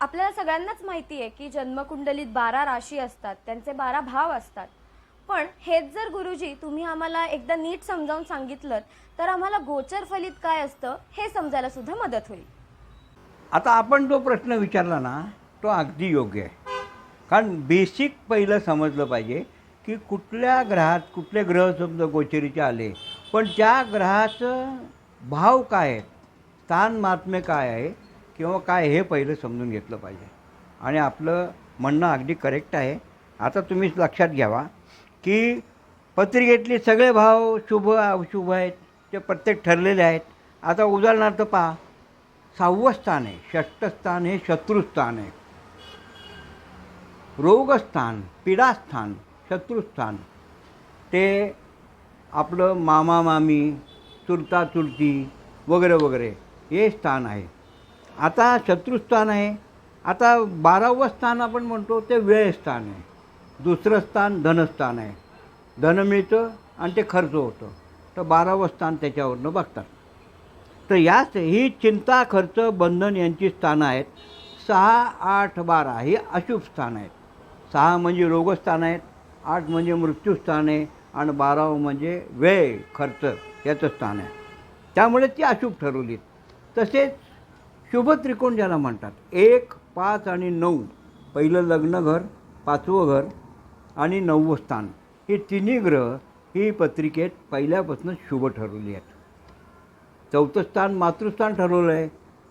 आपल्याला सगळ्यांनाच माहिती आहे की जन्मकुंडलीत बारा राशी असतात त्यांचे बारा भाव असतात. पण हेच जर गुरुजी तुम्ही आम्हाला एकदा नीट समजावून सांगितलं तर आम्हाला गोचर फलित काय असतं हे समजायला सुद्धा मदत होईल. आता आपण जो प्रश्न विचारला ना तो अगदी योग्य आहे. कारण बेसिक पहिलं समजलं पाहिजे की कुठल्या ग्रहात कुठले ग्रह समजा गोचरीचे आले पण त्या ग्रहाचं भाव काय आहे स्थान महात्म्य काय आहे किंवा काय हे पहिलं समजून घेतलं पाहिजे. आणि आपलं म्हणणं अगदी करेक्ट आहे. आता तुम्ही लक्षात घ्यावा की पत्रिकेतले सगळे भाव शुभ अशुभ आहेत ते प्रत्येक ठरलेले आहेत. आता उदाहरणार्थ पहा सहावं स्थान आहे षष्टस्थान हे शत्रुस्थान आहे. रोगस्थान पीडास्थान शत्रुस्थान ते आपलं मामा मामी चुलता चुलती वगैरे वगैरे हे स्थान आहे. आता शत्रुस्थान आहे. आता बारावं स्थान आपण म्हणतो ते वेळ स्थान आहे. दुसरं स्थान धनस्थान आहे. धन मिळतं आणि ते खर्च होतं. तर बारावं स्थान त्याच्यावरनं बघतात. तर याच ही चिंता खर्च बंधन यांची स्थानं आहेत. सहा आठ बारा ही अशुभ स्थान आहेत. सहा म्हणजे रोगस्थान आहेत आठ म्हणजे मृत्यूस्थान आहे आणि बारावं म्हणजे वेळ खर्च याचं स्थान आहे. त्यामुळे ती अशुभ ठरवलीत तसेच शुभ त्रिकोण ज्याला म्हणतात. एक पाच आणि नऊ. पहिलं लग्नघर पाचवं घर आणि नववं स्थान. हे तिन्ही ग्रह ही पत्रिकेत पहिल्यापासून शुभ ठरवली आहेत. चौथं स्थान मातृस्थान ठरवलं आहे.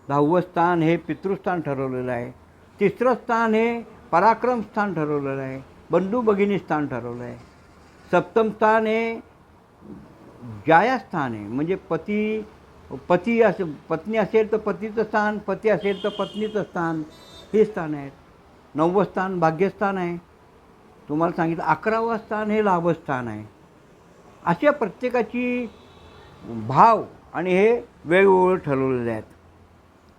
दहावं स्थान हे पितृस्थान ठरवलेलं आहे. तिसरं स्थान हे पराक्रम स्थान ठरवलेलं आहे. बंधू भगिनी स्थान ठरवलं आहे. सप्तम स्थान हे जायास्थान आहे. म्हणजे पती पती असे पत्नी असेल तर पतीचं स्थान पती असेल तर पत्नीचं स्थान हे स्थान आहेत नववं स्थान भाग्यस्थान आहे. तुम्हाला सांगितलं अकरावं स्थान हे लाभस्थान आहे. अशा प्रत्येकाची भाव आणि हे वेगवेगळे ठरवलेले आहेत.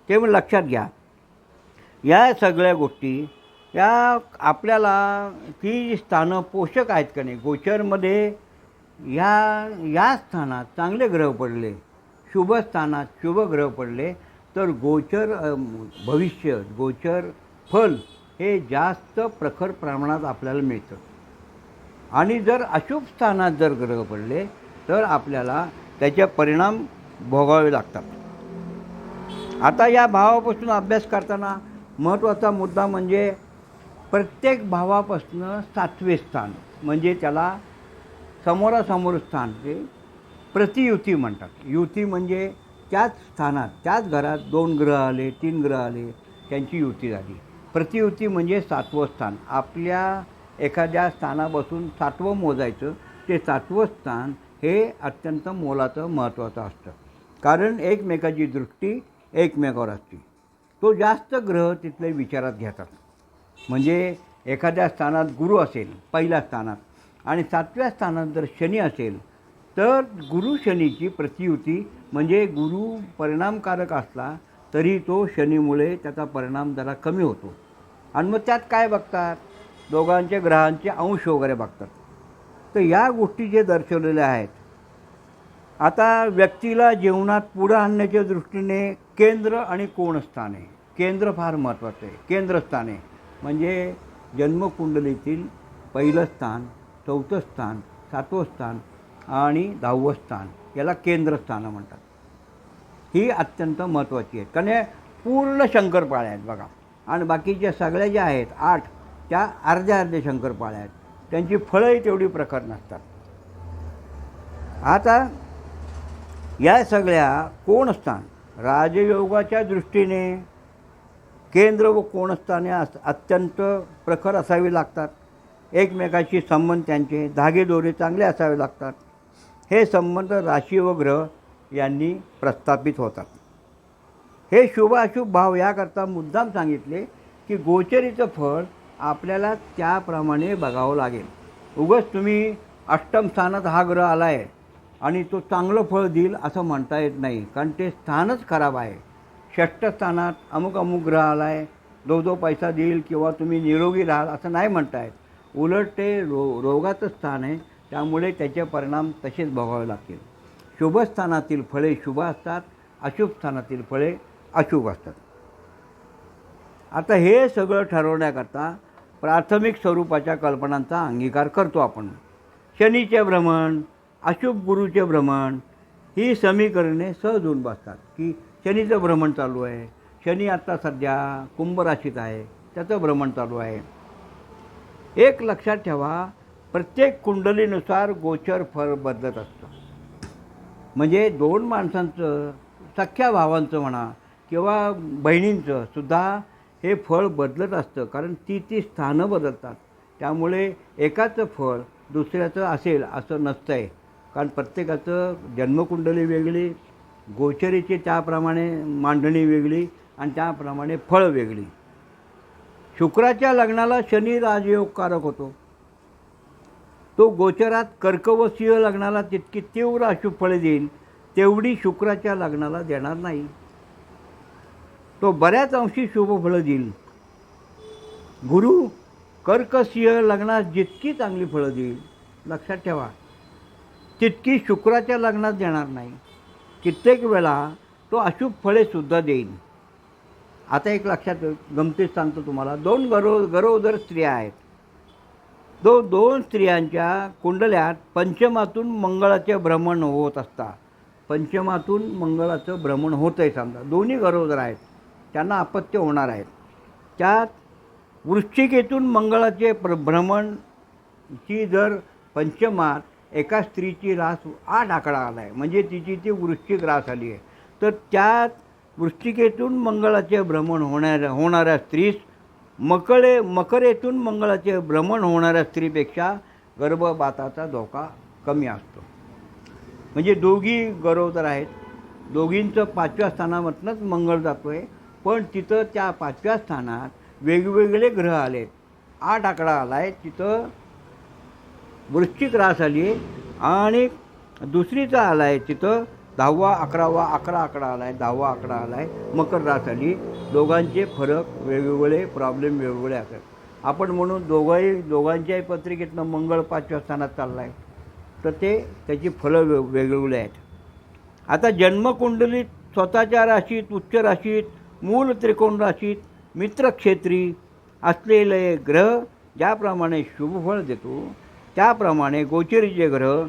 ते मग लक्षात घ्या. या सगळ्या गोष्टी या आपल्याला ती स्थानं पोषक आहेत का नाही गोचरमध्ये या या स्थानात चांगले ग्रह पडले. शुभ स्थानात शुभ ग्रह पडले तर गोचर भविष्य गोचर फल हे जास्त प्रखर प्रमाणात आपल्याला मिळतं. आणि जर अशुभ स्थानात जर ग्रह पडले तर आपल्याला त्याचे परिणाम भोगावे लागतात. आता या भावापासून अभ्यास करताना महत्त्वाचा मुद्दा म्हणजे प्रत्येक भावापासून सातवे स्थान म्हणजे त्याला समोरासमोर स्थान ते प्रतियुती म्हणतात. युती म्हणजे त्याच स्थानात त्याच घरात दोन ग्रह आले तीन ग्रह आले त्यांची युती झाली. प्रतियुती म्हणजे सातवं स्थान. आपल्या एखाद्या स्थानापासून सातवं मोजायचं ते सातवं स्थान हे अत्यंत मोलाचं महत्त्वाचं असतं. कारण एकमेकाची दृष्टी एकमेकावर असते. तो जास्त ग्रह तिथले विचारात घेतात. म्हणजे एखाद्या स्थानात गुरु असेल पहिल्या स्थानात आणि सातव्या स्थानात जर शनी असेल तर गुरु शनीची प्रतियुती म्हणजे गुरु परिणामकारक असला तरी तो शनीमुळे त्याचा परिणाम जरा कमी होतो. आणि मग त्यात काय बघतात? दोघांच्या ग्रहांचे अंश वगैरे बघतात. तर या गोष्टी जे दर्शवलेल्या आहेत आता व्यक्तीला जीवनात पुढं आणण्याच्या दृष्टीने केंद्र आणि कोणस्थान आहे केंद्र फार महत्त्वाचं आहे. केंद्रस्थान आहे म्हणजे जन्मकुंडलीतील पहिलं स्थान चौथं स्थान सातवं स्थान आणि दहावं स्थान याला केंद्रस्थानं म्हणतात. ही अत्यंत महत्त्वाची आहेत. कारण हे पूर्ण शंकरपाळ्या आहेत बघा. आणि बाकीच्या सगळ्या ज्या आहेत आठ त्या अर्ध्या अर्ध्या शंकरपाळ्या आहेत. त्यांची फळंही तेवढी प्रखर नसतात. आता या सगळ्या कोणस्थान राजयोगाच्या दृष्टीने केंद्र व कोणस्थाने अस अत्यंत प्रखर असावी लागतात. एकमेकाशी संबंध त्यांचे धागेदोरे चांगले असावे लागतात. हे संबंध राशी व ग्रह यांनी प्रस्थापित होतात. हे शुभ अशुभ भाव याकरता मुद्दाम सांगितले की गोचरीचं फळ आपल्याला त्याप्रमाणे बघावं लागेल. उगच तुम्ही अष्टम स्थानात हा ग्रह आला आहे आणि तो चांगलं फळ देईल असं म्हणता येत नाही कारण ते स्थानच खराब आहे. षष्ठ स्थानात अमुक अमुक ग्रह आला आहे दो दो पैसा देईल किंवा तुम्ही निरोगी राहाल असं नाही म्हणता येत. उलट ते रो रोगाचं स्थान आहे त्यामुळे त्याचे परिणाम तसेच भोगावे लागतील. शुभस्थानातील फळे शुभ असतात अशुभ स्थानातील फळे अशुभ असतात. आता हे सगळं ठरवण्याकरता प्राथमिक स्वरूपाच्या कल्पनांचा अंगीकार करतो आपण. शनीचे भ्रमण अशुभ गुरुचे भ्रमण ही समीकरणे सहज होऊन बसतात की शनीचं भ्रमण चालू आहे. शनी आत्ता सध्या कुंभ राशीत आहे त्याचं भ्रमण चालू आहे. एक लक्षात ठेवा प्रत्येक कुंडलीनुसार गोचर फळ बदलत असतं. म्हणजे दोन माणसांचं सख्या भावांचं म्हणा किंवा बहिणींचं सुद्धा हे फळ बदलत असतं. कारण ती ती स्थानं बदलतात. त्यामुळे एकाचं फळ दुसऱ्याचं असेल असं नसतं आहे कारण प्रत्येकाचं जन्मकुंडली वेगळी गोचरीची त्याप्रमाणे मांडणी वेगळी आणि त्याप्रमाणे फळ वेगळी. शुक्राच्या लग्नाला शनी राजयोगकारक होतो. तो गोचरात कर्क व सिंह लग्नाला तितकी तीव्र अशुभ फळे देईल तेवढी शुक्राच्या लग्नाला देणार नाही. तो बऱ्याच अंशी शुभ फळं देईल गुरु कर्क सिंह लग्नात जितकी चांगली फळं देईल लक्षात ठेवा तितकी शुक्राच्या लग्नात देणार नाही. कित्येक वेळा तो अशुभ फळेसुद्धा देईल आता एक लक्षात गमतीत सांगतो तुम्हाला दोन गरो गरोदर स्त्रिया आहेत. दो दोन स्त्रियांच्या कुंडल्यात पंचमातून मंगळाचे भ्रमण होत असतात पंचमातून मंगळाचं भ्रमण होतं आहे समजा. दोन्ही गरोदर आहेत. त्यांना अपत्य होणार आहेत. त्यात वृश्चिकेतून मंगळाचे प्र भ्रमणची जर पंचमात एका स्त्रीची रास आठ आकडा आला आहे म्हणजे तिची ती वृश्चिक रास आली आहे तर त्यात वृश्चिकेतून मंगळाचे भ्रमण होणाऱ्या होणाऱ्या स्त्रीस मकळे मकरेतून मंगळाचे भ्रमण होणाऱ्या स्त्रीपेक्षा गर्भपाताचा धोका कमी असतो. म्हणजे दोघी गरोदर आहेत. दोघींचं पाचव्या स्थानामधनंच मंगळ जातो आहे पण तिथं त्या पाचव्या स्थानात वेगवेगळे ग्रह आले. आठ आकडा आला आहे तिथं वृश्चिक रास आली आहे आणि दुसरीचा आला आहे तिथं दहावा अकरावा अकरा आकडा आला आहे दहावा आकडा आला आहे मकर रास दोघांचे फरक वेगवेगळे प्रॉब्लेम वेगवेगळे असतात. आपण म्हणून दोघंही दोघांच्याही पत्रिकेतनं मंगळ पाचव्या स्थानात चालला आहे तर ते त्याची फळं वे वेगवेगळे आहेत. आता जन्मकुंडलीत स्वतःच्या राशीत उच्च राशीत मूल त्रिकोण राशीत मित्रक्षेत्री असलेले ग्रह ज्याप्रमाणे शुभफळ देतो त्याप्रमाणे गोचरीचे ग्रह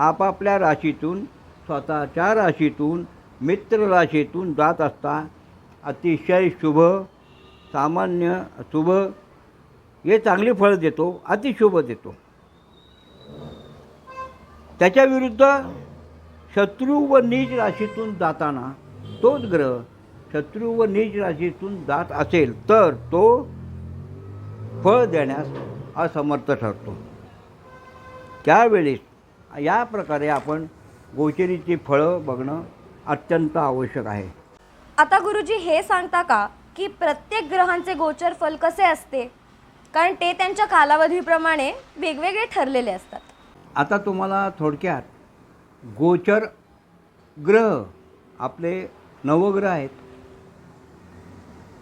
आपापल्या राशीतून स्वतःच्या राशीतून मित्र राशीतून जात असता अतिशय शुभ सामान्य शुभ हे चांगली फळ देतो अतिशुभ देतो. त्याच्या विरुद्ध शत्रू व नीच राशीतून जाताना तोच ग्रह शत्रू व नीच राशीतून जात असेल तर तो फळ देण्यास असमर्थ ठरतो. त्यावेळेस या प्रकारे आपण गोचरीची फळं बघणं अत्यंत आवश्यक आहे. आता गुरुजी हे सांगता का की प्रत्येक ग्रहांचे गोचर फल कसे असते? कारण ते त्यांच्या कालावधीप्रमाणे वेगवेगळे ठरलेले असतात. आता तुम्हाला थोडक्यात गोचर ग्रह आपले नवग्रह आहेत.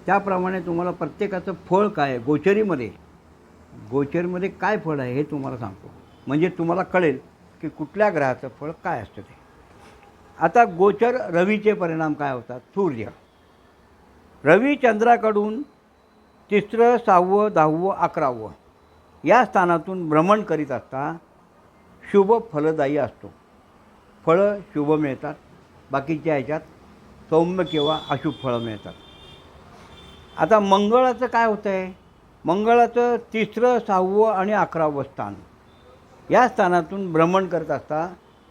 त्याप्रमाणे तुम्हाला प्रत्येकाचं फळ काय आहे? गोचरीमध्ये. गोचरीमध्ये काय फळ आहे हे तुम्हाला सांगतो. म्हणजे तुम्हाला कळेल. की कुठल्या ग्रहाचं फळ काय असतं ते. आता गोचर रवीचे परिणाम काय होतात? सूर्य. रवी चंद्राकडून तिसरं सहावं दहावं अकरावं या स्थानातून भ्रमण करीत असता शुभ फलदायी असतो. फळं शुभ मिळतात. बाकीच्या ह्याच्यात सौम्य किंवा अशुभ फळं मिळतात. आता मंगळाचं काय होतं आहे मंगळाचं तिसरं सहावं आणि अकरावं स्थान. या स्थानातून भ्रमण करत असता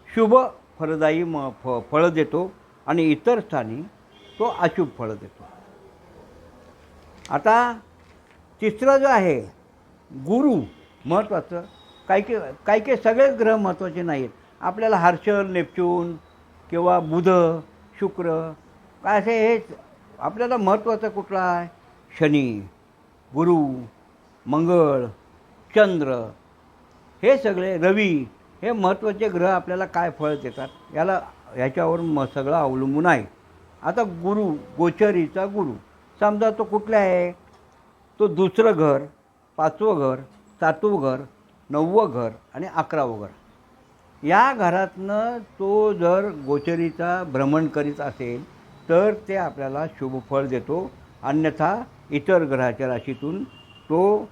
शुभ फलदायी म फ फळं देतो आणि इतर स्थानी तो अशुभ फळं देतो. आता तिसरं जो आहे गुरु महत्त्वाचं काही काही काही काही सगळेच ग्रह महत्त्वाचे नाहीत आपल्याला हर्षल नेपच्यून किंवा बुध शुक्र काय असे हेच आपल्याला महत्त्वाचं कुठला आहे? शनी गुरु मंगळ चंद्र हे सगळे रवी हे महत्त्वाचे ग्रह आपल्याला काय फळ देतात याला ह्याच्यावर म सगळं अवलंबून आहे. आता गुरु गोचरीचा गुरु. समजा तो कुठला आहे? तो दुसरं घर पाचवं घर सातवं घर नववं घर आणि अकरावं घर. या घरातनं तो जर गोचरीचा भ्रमण करीत असेल तर ते आपल्याला शुभफळ देतो. अन्यथा इतर ग्रहाच्या राशीतून तो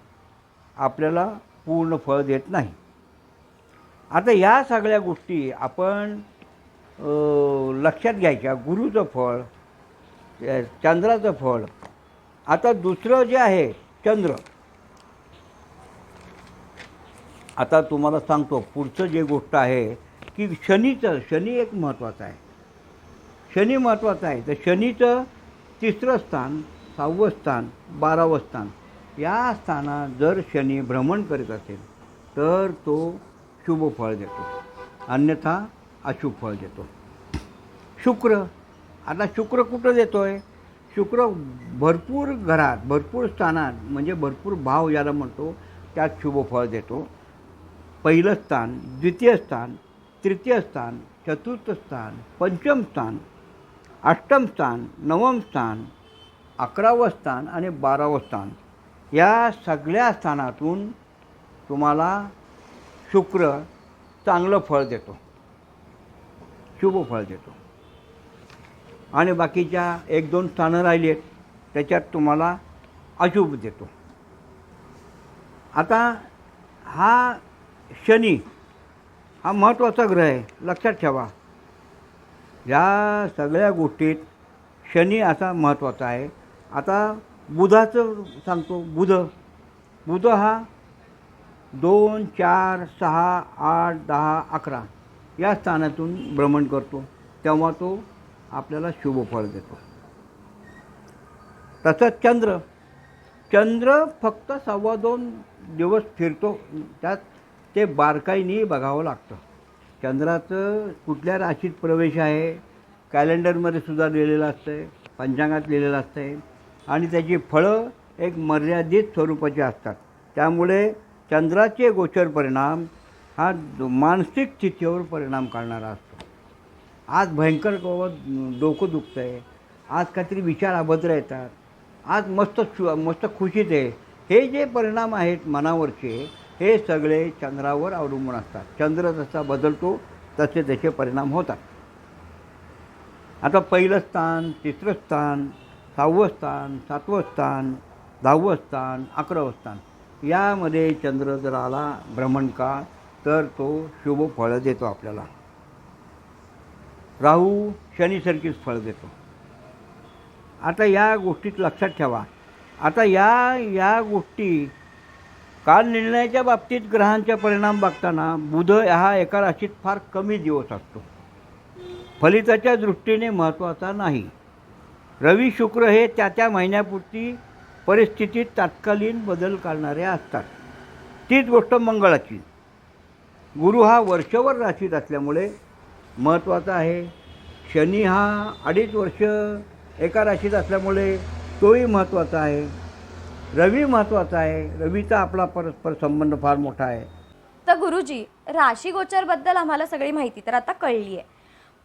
आपल्याला पूर्ण फळ देत नाही. आता या सगळ्या गोष्टी आपण लक्षात घ्यायच्या. गुरुचं फळ चंद्राचं फळ. आता दुसरं जे आहे चंद्र. आता तुम्हाला सांगतो पुढचं जे गोष्ट आहे की शनीचं शनी एक महत्त्वाचं आहे. शनी महत्त्वाचं आहे. तर शनीचं तिसरं स्थान सहावं स्थान बारावं स्थान. या स्थानात जर शनी भ्रमण करीत असेल तर तो शुभ फळ देतो. अन्यथा अशुभ फळ देतो. शुक्र आता शुक्र कुठं देतो आहे शुक्र भरपूर घरात भरपूर स्थानात म्हणजे भरपूर भाव ज्याला म्हणतो त्यात शुभ फळ देतो. पहिलं स्थान द्वितीय स्थान तृतीय स्थान चतुर्थ स्थान पंचम स्थान अष्टम स्थान नवम स्थान अकरावं स्थान आणि बारावं स्थान. या सगळ्या स्थानातून तुम्हाला शुक्र चांगलं फळ देतो. शुभ फळ देतो. आणि बाकीच्या एक दोन स्थानं राहिली आहेत त्याच्यात तुम्हाला अशुभ देतो. आता हा शनी हा महत्त्वाचा ग्रह आहे लक्षात ठेवा. या सगळ्या गोष्टीत शनी असा महत्त्वाचा आहे. आता बुधाचं सांगतो बुध. बुध हा दोन चार सहा आठ दहा अकरा या स्थानातून भ्रमण करतो. तेव्हा तो आपल्याला शुभ फळ देतो. तसंच चंद्र. चंद्र फक्त सव्वा दोन दिवस फिरतो. त्यात ते बारकाईने बघावं लागतं. चंद्राचं कुठल्या राशीत प्रवेश आहे? कॅलेंडरमध्ये सुद्धा लिहिलेलं असतं पंचांगात लिहिलेलं असतं आणि त्याची फळं एक मर्यादित स्वरूपाची असतात. त्यामुळे चंद्राचे गोचर परिणाम हा मानसिक स्थितीवर परिणाम करणारा असतो. आज भयंकर डोकं दुखतं आहे आज काहीतरी विचार अभद्र येतात. आज मस्त मस्त खुशीत आहे. हे जे परिणाम आहेत मनावरचे हे सगळे चंद्रावर अवलंबून असतात. चंद्र जसा बदलतो तसे त्याचे परिणाम होतात. आता पहिलं स्थान तिसरं स्थान सहावं स्थान सातवं स्थान दहावं स्थान अकरावं स्थान यामध्ये चंद्र जर आला भ्रमणकाळ तर तो शुभ फळं देतो आपल्याला. राहू शनीसारखीच फळं देतो. आता या गोष्टीत लक्षात ठेवा. आता या या गोष्टी काल निर्णयाच्या बाबतीत ग्रहांचा परिणाम बघताना बुध हा एका राशीत फार कमी दिवस असतो. फलिताच्या दृष्टीने महत्त्वाचा नाही. रवी शुक्र हे त्या त्या महिन्यापुरती परिस्थितीत तात्कालीन बदल करणारे असतात. तीच गोष्ट मंगळाची. गुरु हा वर्षभर राशीत असल्यामुळे महत्त्वाचा आहे. शनी हा अडीच वर्ष एका राशीत असल्यामुळे तोही महत्त्वाचा आहे. रवी महत्त्वाचा आहे. रवीचा आपला परस्पर संबंध फार मोठा आहे. तर गुरुजी राशी गोचरबद्दल आम्हाला सगळी माहिती तर आता कळली आहे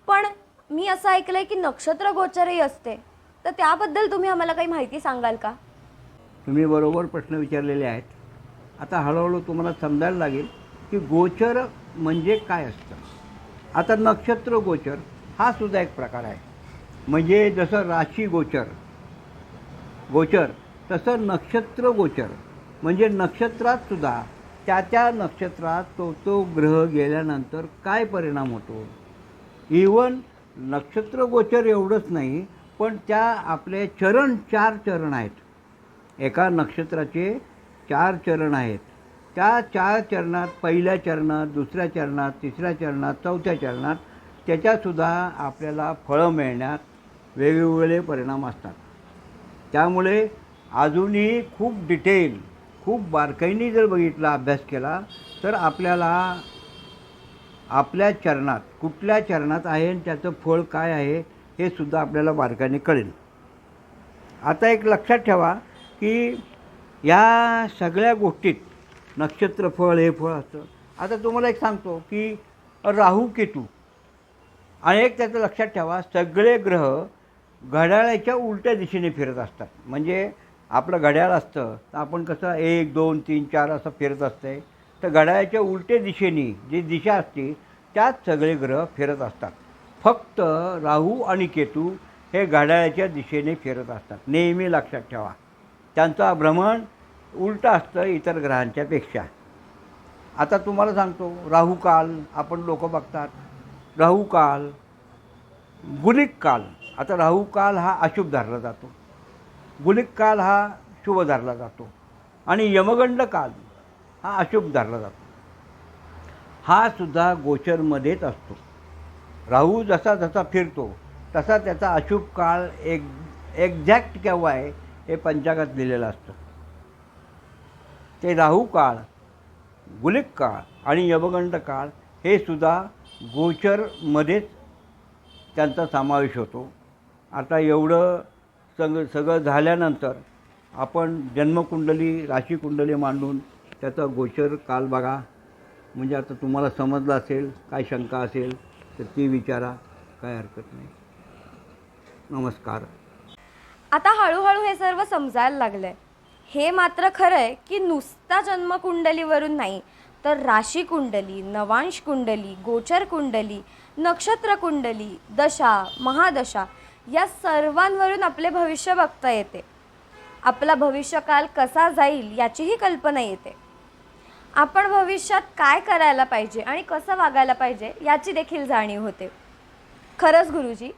पण मी असं ऐकलं आहे की नक्षत्र गोचरही असते. तर त्याबद्दल तुम्ही आम्हाला काही माहिती सांगाल का? तुम्ही बरोबर प्रश्न विचारलेले आहेत. आता हळूहळू तुम्हाला समजायला लागेल की गोचर म्हणजे काय असतं. आता नक्षत्र गोचर हा सुद्धा एक प्रकार आहे. म्हणजे जसं राशी गोचर गोचर तसं नक्षत्र गोचर. म्हणजे नक्षत्रात सुद्धा त्या त्या नक्षत्रात तो तो ग्रह गेल्यानंतर काय परिणाम होतो? इवन नक्षत्र गोचर एवढंच नाही पण त्या आपले चरण चार चरण आहेत. एका नक्षत्राचे चार चरण आहेत. त्या चार चरणात पहिल्या चरणात दुसऱ्या चरणात तिसऱ्या चरणात चौथ्या चरणात त्याच्यातसुद्धा आपल्याला फळं मिळण्यात वेगवेगळे परिणाम असतात. त्यामुळे अजूनही खूप डिटेल खूप बारकाईने जर बघितला अभ्यास केला तर आपल्याला आपल्या चरणात कुठल्या चरणात आहे आणि त्याचं फळ काय आहे हे सुद्धा आपल्याला बारकाने कळेल. आता एक लक्षात ठेवा की या सगळ्या गोष्टीत नक्षत्रफळ हे फळ असतं. आता तुम्हाला एक सांगतो की राहू केतू. आणि एक त्याचं लक्षात ठेवा सगळे ग्रह घड्याळाच्या उलट्या दिशेने फिरत असतात. म्हणजे आपलं घड्याळ असतं तर आपण कसं एक दोन तीन चार असं फिरत असते तर घड्याळाच्या उलट्या दिशेने जी दिशा असते त्यात सगळे ग्रह फिरत असतात. फक्त राहू आणि केतू हे घड्याळाच्या दिशेने फिरत असतात. नेहमी लक्षात ठेवा. त्यांचा भ्रमण उलटं असतं इतर ग्रहांच्यापेक्षा आता तुम्हाला सांगतो राहू काल आपण लोक बघतात. राहू काल गुलिक काल. आता राहू काल हा अशुभ धरला जातो. गुलिक काल हा शुभ धरला जातो. आणि यमगंड काल हा अशुभ धरला जातो. हा सुद्धा गोचरमध्येच असतो. राहू जसा जसा फिरतो तसा त्याचा अशुभ काळ एक एक्झॅक्ट केव्हा आहे हे पंचांगात लिहिलेलं असतं. ते राहू काळ गुलिक काळ आणि यवगंड काळ हे सुद्धा गोचरमध्येच त्यांचा समावेश होतो. आता एवढं सग सगळं झाल्यानंतर आपण जन्मकुंडली राशीकुंडली मांडून त्याचा गोचर काल बघा. म्हणजे आता तुम्हाला समजलं असेल काय शंका असेल तर ते विचारा काय हरकत नाही. नमस्कार. आता हळूहळू हे सर्व समजायला लागलंय. हे मात्र खरं आहे की नुसता जन्मकुंडलीवरून नाही तर राशी कुंडली नवांश कुंडली गोचर कुंडली नक्षत्र कुंडली दशा महादशा या सर्वांवरून आपले भविष्य बघता येते. आपला भविष्यकाल कसा जाईल याचीही कल्पना येते. आपण भविष्यात काय करायला पाहिजे आणि कसं वागायला पाहिजे याची देखील जाणीव होते. खरंच गुरुजी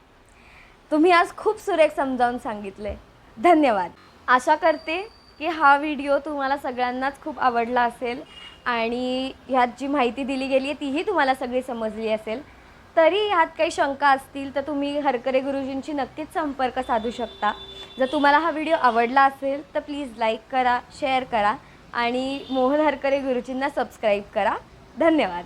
तुम्ही आज खूप सुरेख समजावून सांगितले. धन्यवाद. आशा करते की हा व्हिडिओ तुम्हाला सगळ्यांनाच खूप आवडला असेल आणि ह्यात जी माहिती दिली गेली आहे तीही तुम्हाला सगळी समजली असेल. तरी ह्यात काही शंका असतील तर तुम्ही हरकरे गुरुजींशी नक्कीच संपर्क साधू शकता. जर तुम्हाला हा व्हिडिओ आवडला असेल तर प्लीज लाईक करा शेअर करा. आणि मोहन हरकरे गुरुजींना सबस्क्राईब करा. धन्यवाद.